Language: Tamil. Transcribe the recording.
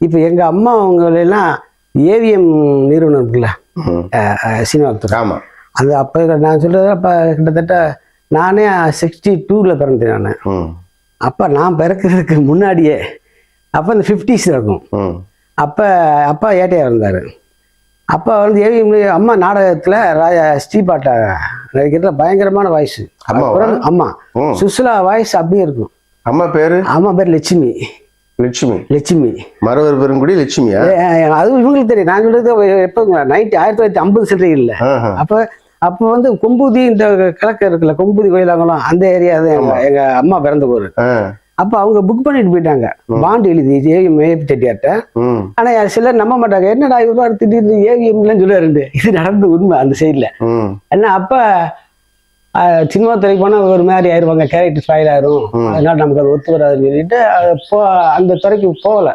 இப்போ எங்க அம்மா அவங்களெல்லாம் ஏவிஎம் நிறுவனம் இருக்குல்ல? ம். சீனிவாசத்துறை ஆமா. அது அப்போ நான் சொல்றது அப்போ கிட்டத்தட்ட நானே சிக்ஸ்டி டூவில் பிறந்தேன் நான். அப்போ நான் பிறக்கிறதுக்கு முன்னாடியே அப்போ இந்த ஃபிஃப்டிஸ் இருக்கும். அப்போ அப்பா ஏட்டையாக இருந்தார். அப்பா வந்து ஏவிஎம் அம்மா நாடகத்தில் ராஜா ஸ்ரீபாட்டா நடிக்கிறதுல பயங்கரமான வாய்ஸ்? அம்மா. சுசிலா வாய்ஸ் அப்படியே இருக்கும். அம்மா பேரு? அம்மா பேர் லட்சுமி. லட்சுமி. லட்சுமி. மரவர் பெருங்குடி லட்சுமியா? அதுவும் இவங்களுக்கு தெரியும். நான் சொல்றது எப்போ நைன்டி ஆயிரத்தி தொள்ளாயிரத்தி ஐம்பது ஆஹா. அப்போ அப்போ வந்து கொம்புதி இந்த கிழக்கு இருக்குல்ல கொம்புதி கோயிலாங்கலம் அந்த ஏரியா தான் எங்க அம்மா பிறந்த ஊர். அப்போ அவங்க புக் பண்ணிட்டு போயிட்டாங்க. பாண்ட் எழுதி ஏவிஎம் ஏபி செட்டியார்ட்ட. ஆனா சிலர் நம்ப மாட்டாங்க. என்னடா இவ்வளோ திடீர்னு ஏவிஎம்லாம் சொல்லுவாருண்டு இது நடந்த உண்மை அந்த சைடில் ம். ஏன்னா அப்போ சினிமா துறைக்கு போனால் ஒரு மாதிரி ஆயிடுவாங்க கேரக்டர் ஸ்பாயில் ஆயிரும். அதனால நமக்கு அது ஒத்து வராதுன்னு சொல்லிட்டு அது போ அந்த துறைக்கு போகல.